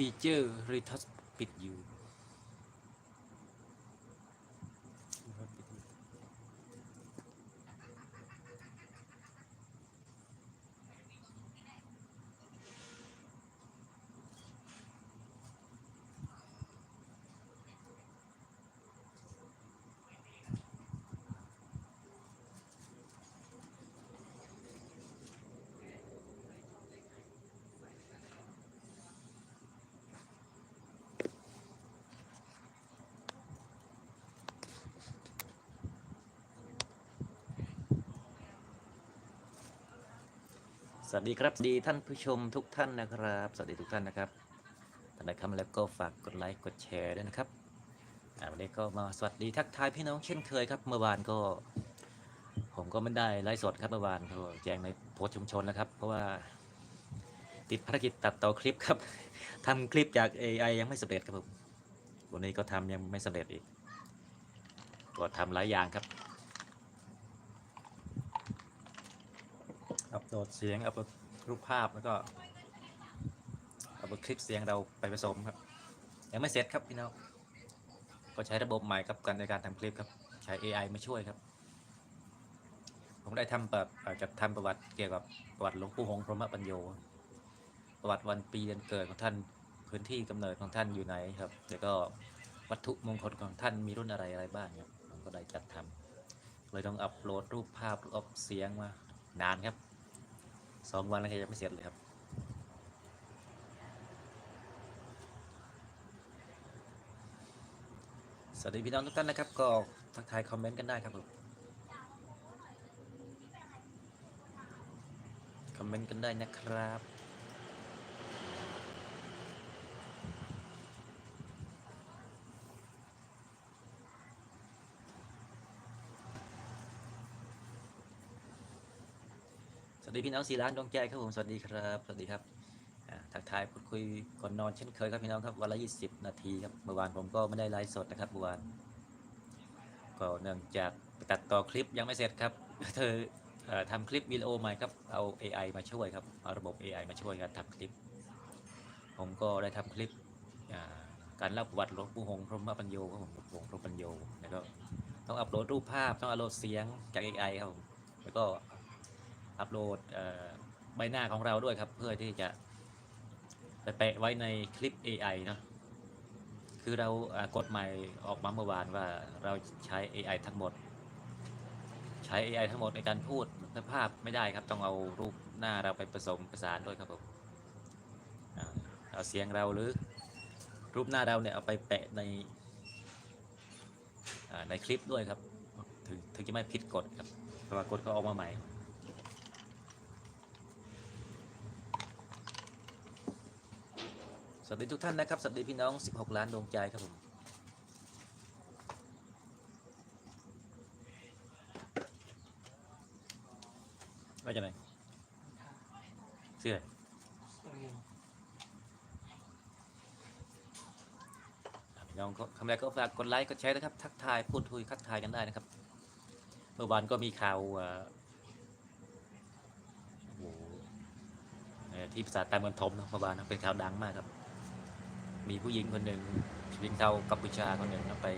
ฟีเจอร์รีทัสปิดอยู่ สวัสดีครับดีท่านผู้ชมทุกท่านนะครับ สวัสดีทุกท่านนะครับท่านใดเข้ามาแล้วก็ฝากกดไลค์กดแชร์ด้วยนะครับวันนี้ก็มาสวัสดีทักทายพี่น้องเช่นเคยครับเมื่อวานก็ ผมก็ไม่ได้ไลฟ์สดครับเมื่อวานก็แจ้งในโพสต์ชุมชนนะครับ เพราะว่าติดภารกิจตัดต่อคลิปครับทำคลิปจาก AI ยังไม่สำเร็จครับผมวันนี้ก็ทำยังไม่สำเร็จอีกก็ทำหลายอย่างครับ อัปโหลดเสียง อัปโหลดรูปภาพแล้วก็ อัปโหลดคลิปเสียงเราไปผสมครับ ยังไม่เสร็จครับพี่น้องก็ใช้ระบบใหม่ครับกันในการทำคลิปครับ ใช้ AI มาช่วยครับ ผมได้ทำแบบจัดทำประวัติเกี่ยวกับประวัติหลวงปู่หงพรหมปัญโย ประวัติวันปีเดือนเกิดของท่านพื้นที่กำเนิดของท่านอยู่ไหนครับแล้วก็วัตถุมงคลของท่านมีรุ่นอะไรอะไรบ้างครับผมก็ได้จัดทำเลยต้องอัปโหลดรูปภาพรูปเสียงมานานครับ สองวันแล้วก็ยังไม่เสร็จเลยครับสวัสดีพี่น้องทุกท่านนะครับ ก็ทักทายคอมเมนต์กันได้ครับผมคอมเมนต์กันได้นะครับ วัสดีพี่น้องสีล้านดวงใจครับผมสวัสดีครับสวัสดีครับทักทายพูดคุยก่อนนอนเช่นเคยครับพี่น้องครับวันละ 20 นาทีครับเมื่อวานผมก็ไม่ได้ไลฟ์สดนะครับเมื่อวานก็เนื่องจากตัดต่อคลิปยังไม่เสร็จครับ เธอทำคลิปวิดีโอใหม่ครับเอา AI มาช่วยครับเอาระบบ AI มาช่วยการทำคลิป ผมก็ได้ทำคลิปการเล่าประวัติหลวงปู่หงพรหมปัญโยครับผมหลวงปู่หงพรหมปัญโยแล้วก็ต้องอัปโหลดรูปภาพต้องอัปโหลดเสียงจาก AI ครับผมแล้วก็ อัปโหลดใบหน้าของเราด้วยครับ เพื่อที่จะไปแปะไว้ในคลิป AI เนอะคือเรากฎใหม่ออกมาเมื่อวานว่าเราใช้ AI ทั้งหมด ใช้ AI ทั้งหมดในการพูดและภาพไม่ได้ครับ ต้องเอารูปหน้าเราไปผสมประสานด้วยครับผมเอาเสียงเราหรือรูปหน้าเราเนี่ยเอาไปแปะในในคลิปด้วยครับ ถึงถึงจะไม่ผิดกฎครับเพราะว่ากฎเขาออกมาใหม่ วัสดีทุกท่านนะครับ สวัสดีพี่น้อง 16 ล้านดวงใจครับผมว่าจะไหนเสื้อพี่น้องก็คำแรกก็ฝากกดไลค์ กดแชร์นะครับ ทักทาย พูดคุยทักทายกันได้นะครับ เมื่อวานก็มีข่าวโอ้โหเอ่อที่ภาษาใต้เมืองทมนะเมื่อวานเป็นข่าวดังมากครับ มีผู้หญิงคนหนึ่งหญิงชาวกัมพูชาคนหนึ่งไป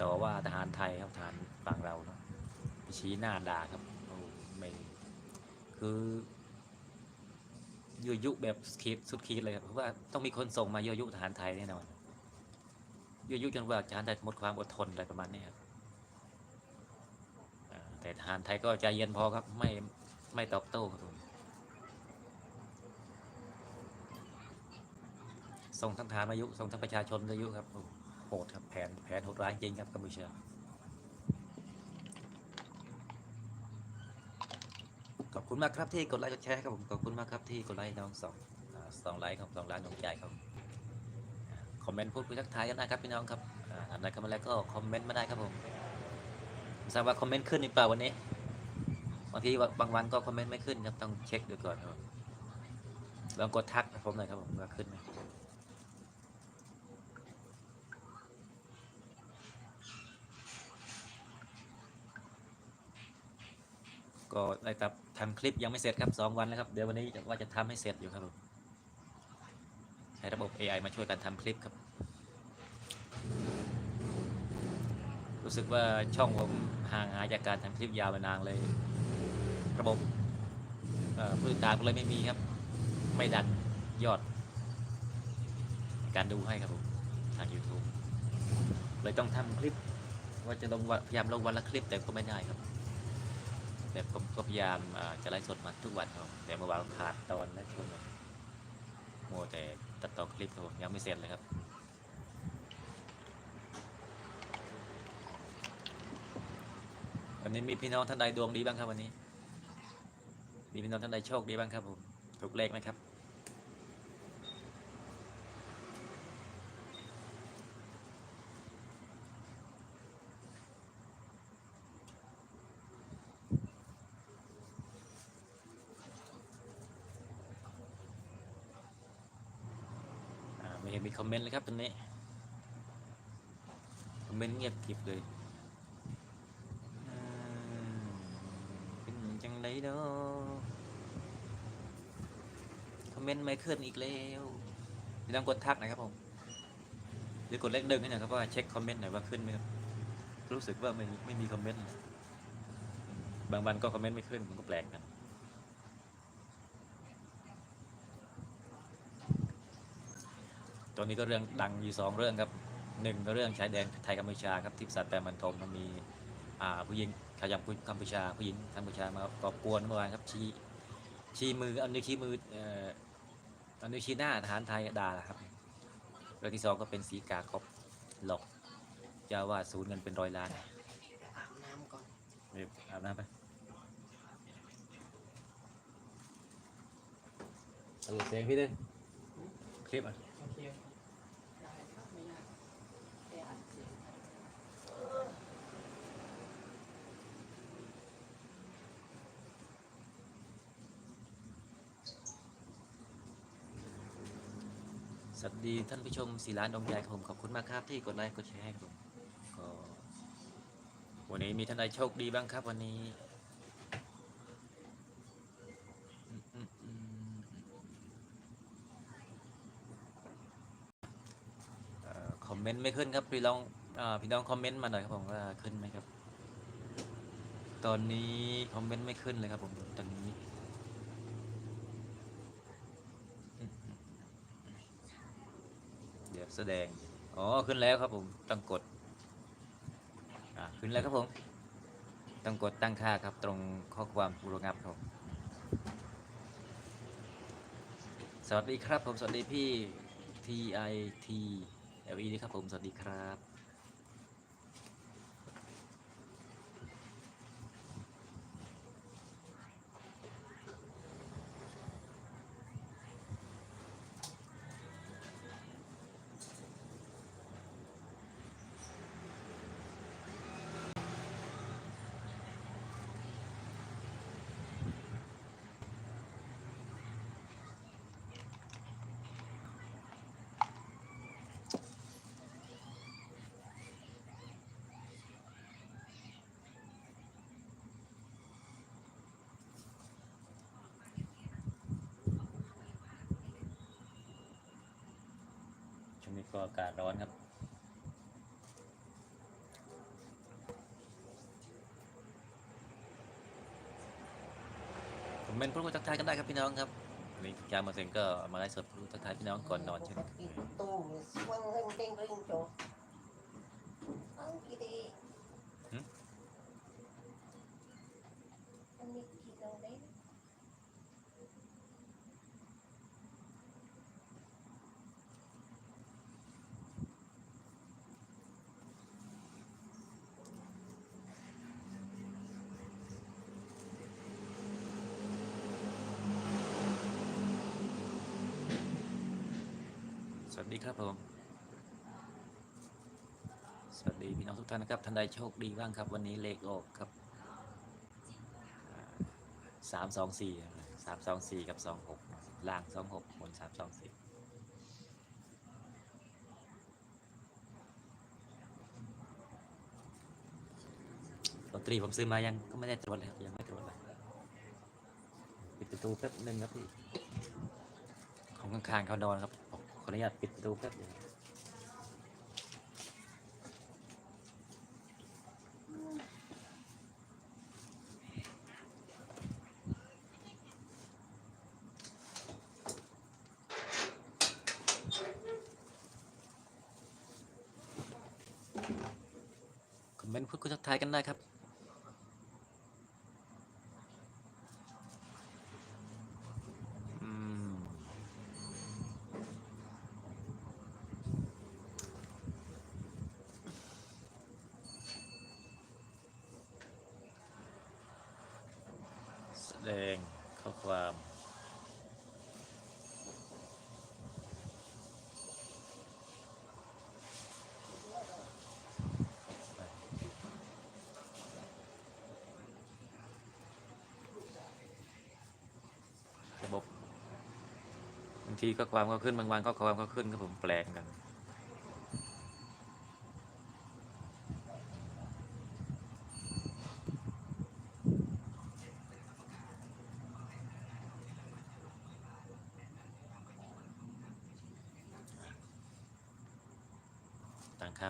ต่อว่าทหารไทยครับทหารฝั่งเราเนาะไปชี้หน้าด่าครับโอ้ไม่คือยั่วยุแบบขีดสุดขีดเลยครับเพราะว่าต้องมีคนส่งมายั่วยุทหารไทยแน่นอนยั่วยุจนว่าทหารไทยหมดความอดทนอะไรประมาณนี้ครับแต่ทหารไทยก็ใจเย็นพอครับ ไม่ไม่ตอบโต้ครับผม ส่งทั้งทารมายุส่งทั้งประชาชนมายุครับโหดครับแผนแผนโหดร้ายจริงครับกัมพูชาขอบคุณมากครับที่กดไลค์กดแชร์ครับผมขอบคุณมากครับที่กดไลค์น้องสองสองไลค์ครับสองล้านดวงใจครับอ่าคอมเมนต์พูดคุยทักทายกันนะครับพี่น้องครับอ่าอันไหนเข้ามาแล้วก็คอมเมนต์มาได้ครับผมทราบว่าคอมเมนต์ขึ้นหรือเปล่าวันนี้บางทีว่าบางวันก็คอมเมนต์ไม่ขึ้นครับต้องเช็คดูก่อนครับลองกดทักผมหน่อยครับผมว่าขึ้นไหม ก็ได้ครับทำคลิปยังไม่เสร็จครับสองวันแล้วครับ เดี๋ยววันนี้ว่าจะทำให้เสร็จอยู่ครับผมใช้ระบบ AI มาช่วยกันทำคลิปครับ รู้สึกว่าช่องผมห่างหายจากการทำคลิปยาวมานานเลย ระบบเอ่อผู้ติดตามก็เลยไม่มีครับ ไม่ดันยอด การดูให้ครับผมทาง YouTube เลยต้องทำคลิป ว่าจะลงวันพยายามลงวันละคลิปแต่ก็ไม่ได้ครับ แต่ผมก็พยายามจะไลฟ์สดมาทุกวันครับแต่เมื่อวานขาดตอนและช่วงนี้โมวแต่ตัดต่อคลิปครับผมยังไม่เสร็จเลยครับวันนี้มีพี่น้องท่านใดดวงดีบ้างครับวันนี้ มีพี่น้องท่านใดโชคดีบ้างครับผมถูกเลขไหมครับ มีคอมเมนต์เลยครับตรงนี้ คอมเมนต์เงียบกริบเลยเป็นจังไดเนาะคอมเมนต์ไม่ขึ้นอีกแล้วพี่ต้องกดทักนะครับผมหรือกดเลขดึงให้หน่อยครับว่าเช็คคอมเมนต์หน่อยว่าขึ้นไหมครับ รู้สึกว่าไม่ไม่มีคอมเมนต์ บางวันก็คอมเมนต์ไม่ขึ้นผมก็แปลกนะ อนนี้ก็เรื่องดังอยู่สองเรื่องครับหนึ่งก็เรื่องชายแดนไทยกัมพูชาครับที่สัตว์แปรมันทมมันมีอ่าผู้หญิงชาวกัมพูชาผู้หญิงกัมพูชามากอบกวนเมื่อวานครับชี้ชี้มือเอานิ้วชี้มือเอ่อเอานิ้วชี้หน้าทหารไทยด่าครับเรื่องที่สองก็เป็นสีกาครบหลอกเจ้าว่าสูญเงินเป็นร้อยล้านอาบน้ำก่อนเดี๋ยวอาบน้ำไปสรุปเสียงพี่ด้วยคลิปอะ โอเคได้ครับไม่ยากแค่อัดเสียง สวัสดีท่านผู้ชมสีล้านดวงใจครับผมขอบคุณมากครับที่กดไลค์กดแชร์ให้ครับผมก็วันนี้มีท่านใดโชคดีบ้างครับวันนี้คอมเมนต์ไม่ขึ้นครับพี่ลองอพี่น้องคอมเมนต์มาหน่อยครับผมว่าขึ้นไหมครับ ตอนนี้คอมเมนต์ไม่ขึ้นเลยครับผมตอนนี้อืม เดี๋ยวแสดง อ๋อ ขึ้นแล้วครับผม ต้องกด อ่า ขึ้นแล้วครับผม ต้องกดตั้งค่าครับ ตรงข้อความผู้ระงับครับ สวัสดีครับผม สวัสดีพี่ T I T L E ครับผม สวัสดีครับ วงนี้ก็อากาศร้อนครับ ผมเป็นผู้รู้ทักทายกันได้ครับพี่น้องครับวันนี้ยามาเซ็งก็มาไลฟ์สดผู้ทักทายพี่น้องก่อนนอนเช่นเคยตุ้งสว่างเร่งเร่งเร่งโจอังกี่ดีอันนี้กี่ดังได้ ส วัสดีครับผม สวัสดีพี่น้องทุกท่านนะครับ ท่านใดโชคดีบ้างครับ วันนี้เลขออกครับสามสองสี่สามสองสี่กับสองหกล่างสองหกบนสามสองสี่ลอตเตอรี่ผมซื้อมายังก็ไม่ได้ตรวจเลยยังไม่ตรวจเลยปิดประตูแป๊บนึงครับพี่ของข้างๆเขานอนครับเขา ออนุญาตปิดประตูแป๊บเดียวคอมเมนต์พูดคุยทักทายกันได้ครับ ดงข้อความ ระบบบางทีก็ความก็ขึ้นบางวันก็ความก็ขึ้นครับผมแปลงกัน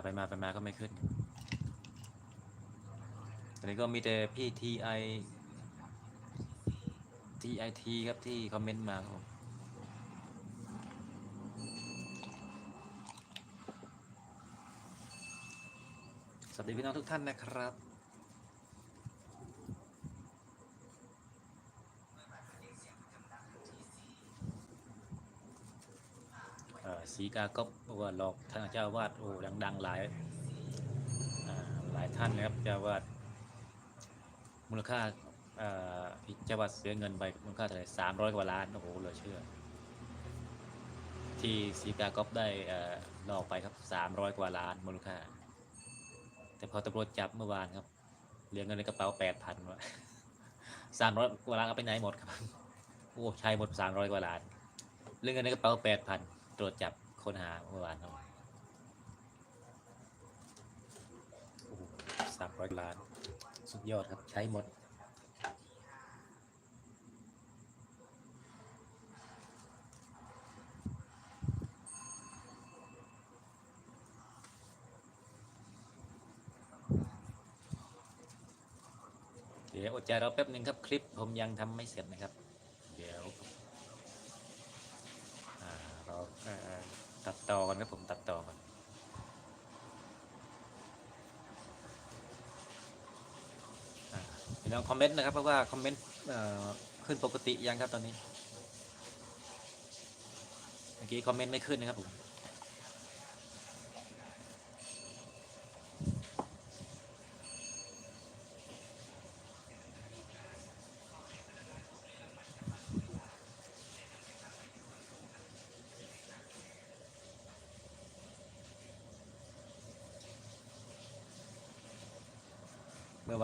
ไปมาไปมาก็ไม่ขึ้นตอนนี้ก็มีแต่พี่ทีไอทีไอทีครับที่คอมเมนต์มาครับผมสวัสดีพี่น้องทุกท่านนะครับ เอ่อ สีกาก็บอกว่าหลอกท่านเจ้าวาดโอ้ดังๆหลายหลายท่านนะครับเจ้าวาดมูลค่าเจ้าวาดเสียเงินไปมูลค่าเท่าไหร่สามร้อยกว่าล้านโอ้โหเหลือเชื่อ ที่สีกาก็ได้หลอกไปครับสามร้อยกว่าล้านมูลค่า แต่พอตำรวจจับเมื่อวานครับเหลือเงินในกระเป๋าแปดพันวะสามร้อยกว่าล้านเอาไปไหนหมดครับโอ้ใช้หมดสามร้อยกว่าล้านเรื่องเงินในกระเป๋าแปดพันตรวจจับ ค้นหาเมื่อวานครับสามร้อยล้าน สุดยอดครับ ใช้หมด เดี๋ยวอดใจเราแป๊บหนึ่งครับ คลิปผมยังทำไม่เสร็จนะครับ เดี๋ยว อ่าเราเอ่อ ต่อกันครับผมตัดต่อกันอ่าพี่น้องคอมเมนต์นะครับ เพราะว่าคอมเมนต์ขึ้นปกติยังครับตอนนี้ เมื่อกี้คอมเมนต์ไม่ขึ้นนะครับผม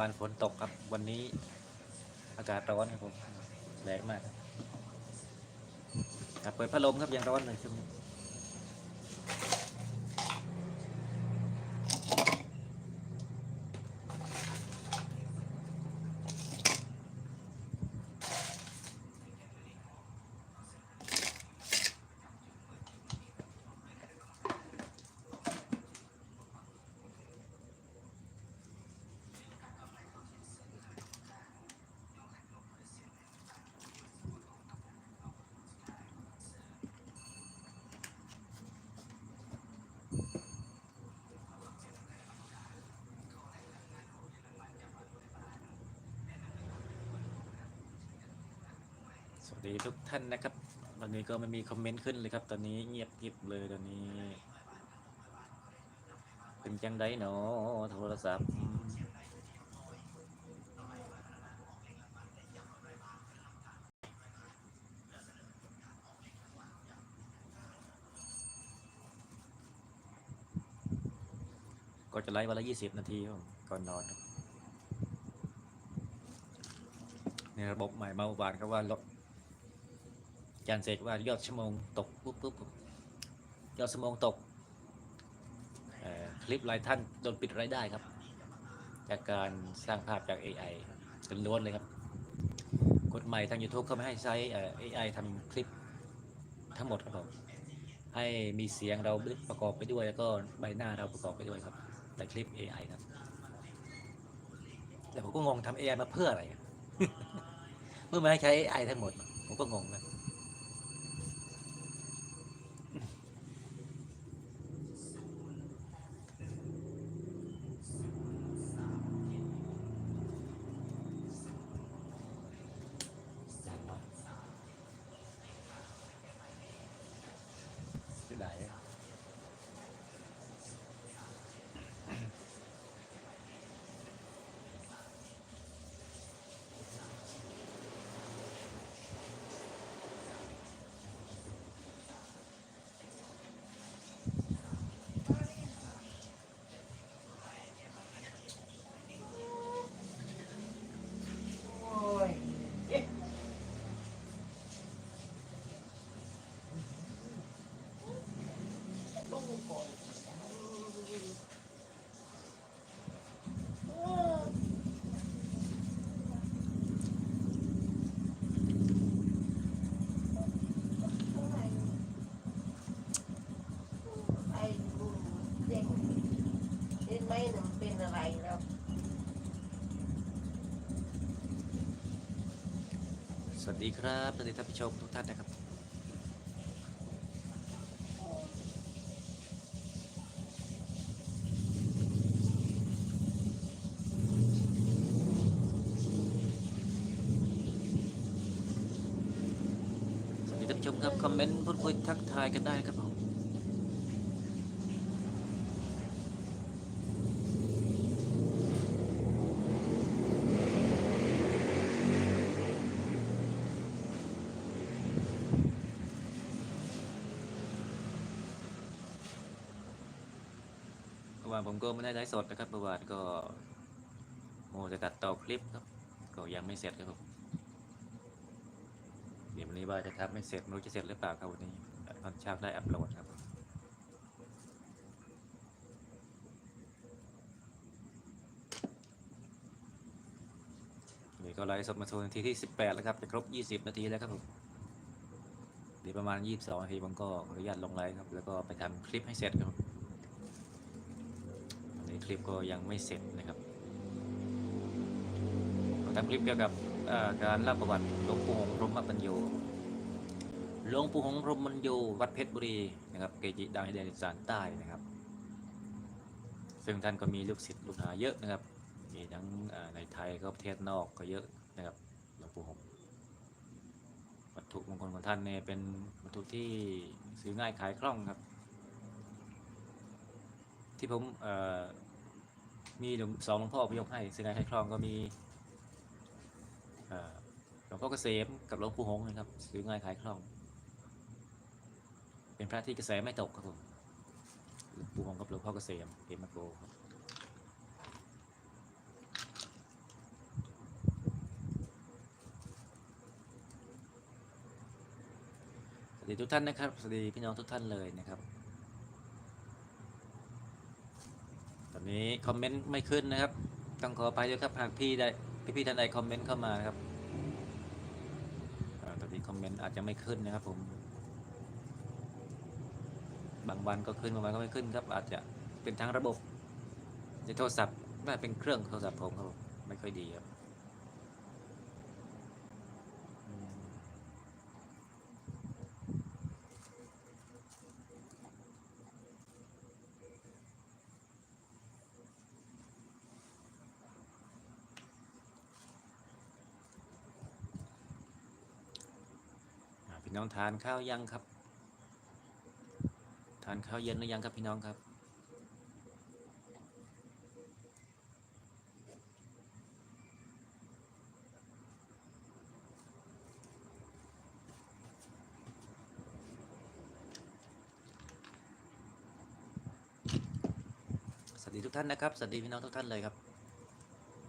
วานฝนตกครับ วันนี้อากาศร้อนครับผมแรงมากครับเปิดพัดลมครับยังร้อนเลยช่วงนี้ ดีทุกท่านนะครับ ตอนนี้ก็ไม่มีคอมเมนต์ขึ้นเลยครับ ตอนนี้เงียบกิบเลยตอนนี้ เป็นจังไดเนาะโทรศัพท์ก็จะไลฟ์วันละยี่สิบนาทีก่อนนอนในระบบใหม่เมื่อวานก็ว่าลด จานเสกว่ายอดชั่วโมงตกปุ๊บปุ๊บยอดชั่วโมงตกคลิปหลายท่านโดนปิดรายได้ครับ จากการสร้างภาพจาก AI เป็นล้วนเลยครับกฎใหม่ทาง YouTube เขาไม่ให้ใช้เอ่อ AI ทำคลิปทั้งหมดครับผมให้มีเสียงเราประกอบไปด้วย แล้วก็ใบหน้าเราประกอบไปด้วยครับในคลิป AI ครับแต่ผมก็งงทำ AI มาเพื่ออะไรเพื่อมาให้ใช้ AI ทั้งหมด ผมก็งงนะ สวัสดีครับสวัสดีท่านผู้ชมทุกท่านนะครับ สวัสดีท่านผู้ชมครับ คอมเมนต์พูดคุยทักทายกันได้นะครับ วานผมก็ไม่ได้ไลฟ์สดนะครับเมื่อวานก็โมจะตัดต่อคลิปครับ ก็ยังไม่เสร็จครับผมเดี๋ยววันนี้ว่าจะทำไม่เสร็จไม่รู้จะเสร็จหรือเปล่าครับวันนี้ตอนเช้าได้อัปโหลดครับเดี๋ยวก็ไลฟ์สดมาโชว์นาทีที่ 18 แล้วครับจะครบ 20 นาทีแล้วครับผมเดี๋ยวประมาณ 22 นาทีผมก็ขออนุญาตลงไลฟ์ครับ แล้วก็ไปทำคลิปให้เสร็จครับ คลิปก็ยังไม่เสร็จนะครับทำคลิปเกี่ยวกับการเล่าประวัติหลวงปู่หงส์พรหมปัญโยหลวงปู่หงส์พรหมปัญโยวัดเพชรบุรีนะครับเกจิดังในแดนอีสานใต้นะครับ ซึ่งท่านก็มีลูกศิษย์ลูกหาเยอะนะครับมีทั้งในไทยก็ประเทศนอกก็เยอะนะครับหลวงปู่หงส์วัตถุมงคลของท่านเนี่ยเป็นวัตถุที่ซื้อง่ายขายคล่องครับ ที่ผม มีหลวงสองหลวงพ่อพยกให้ซึ่งในไทยคลองก็มีหลวงพ่อเกษมกับหลวงปู่หงนะครับซื้อง่ายขายคล่อง เป็นพระที่กระแสไม่ตกครับผมหลวงปู่หงกับหลวงพ่อเกษมเอมาโกครับสวัสดีทุกท่านนะครับสวัสดีพี่น้องทุกท่านเลยนะครับ ตอ นี้คอมเมนต์ไม่ขึ้นนะครับ ต้องขออภัยด้วยครับหากพี่ได้พี่พี่ท่านใดคอมเมนต์เข้ามานะครับอ่าตอนนี้คอมเมนต์อาจจะไม่ขึ้นนะครับ ผม บางวันก็ขึ้นบางวันก็ไม่ขึ้นครับ อาจจะเป็นทางระบบในโทรศัพท์น่าเป็นเครื่องโทรศัพท์ผมครับผมไม่ค่อยดีครับ น้องทานข้าวยังครับ ทานข้าวเย็นหรือยังครับพี่น้องครับสวัสดีทุกท่านนะครับ สวัสดีพี่น้องทุกท่านเลยครับ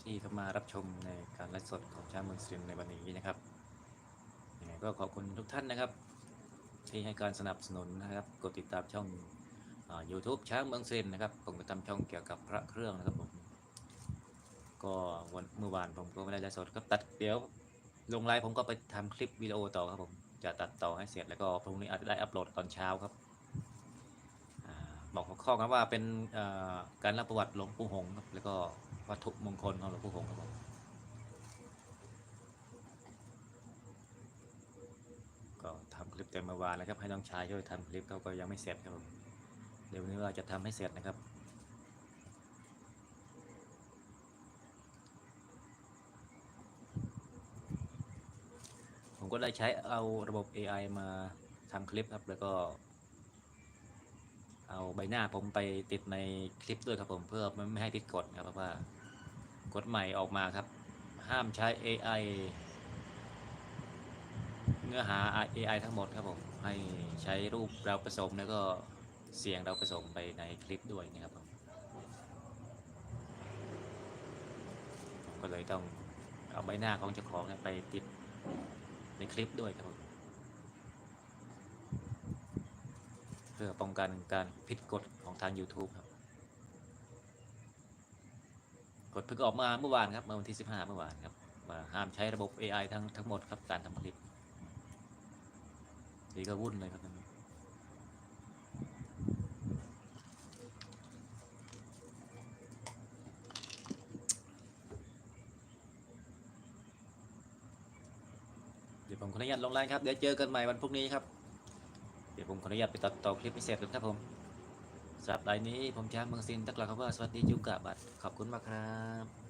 ที่เข้ามารับชมในการไลฟ์สดของช้างเมืองสุรินทร์ในวันนี้นะครับ ก็ขอบคุณทุกท่านนะครับ ที่ให้การสนับสนุนนะครับ กดติดตามช่องอ่า YouTube ช้างเมืองเซนนะครับ ผมก็ทำช่องเกี่ยวกับพระเครื่องนะครับผม ก็วันเมื่อวานผมก็ไม่ได้ไลฟ์สดครับตัดเดี๋ยวลงไลฟ์ผมก็ไปทำคลิปวิดีโอต่อครับผมจะตัดต่อให้เสร็จแล้วก็พรุ่งนี้อาจจะได้อัปโหลดตอนเช้าครับบอกหัวข้อครับว่าเป็นการเล่าประวัติหลวงปู่หงส์ครับแล้วก็วัตถุมงคลของหลวงปู่หงส์ครับผมก็ทำ คลิปเต็มเมื่อวานแล้วครับ ให้น้องชายช่วยทำคลิปเขาก็ยังไม่เสร็จครับผมเดี๋ยววันนี้ว่าจะทำให้เสร็จนะครับผมก็ได้ใช้เอาระบบ AI มาทำคลิปครับ แล้วก็ เอาใบหน้าผมไปติดในคลิปด้วยครับผมเพื่อไม่ให้ผิดกฎครับเพราะว่ากฎใหม่ออกมาครับ ห้ามใช้ AI เนื้อหา AI ทั้งหมดครับผม ให้ใช้รูปเราผสมแล้วก็เสียงเราผสมไปในคลิปด้วยนะครับผมก็เลยต้องเอาใบหน้าของเจ้าของไปติดในคลิปด้วยครับผมเพื่อป้องกันการผิดกฎของทาง YouTube ครับกฎเพิ่งออกมาเมื่อวานครับเมื่อวันที่ 15 เมื่อวานครับว่าห้ามใช้ระบบ AI ทั้งทั้งหมดครับการทำคลิปีก็วุ่นเลยครับตอนนี้เดี๋ยวผมขออนุญาตลงไลน์ครับ เดี๋ยวเจอกันใหม่วันพรุ่งนี้ครับ เดี๋ยวผมขออนุญาตไปตัดต่อคลิปพิเศษกันครับผมสำหรับรายนี้ผมช้างเมืองซินตักล่าวคำว่าสวัสดีจุกกะบัดขอบคุณมากครับ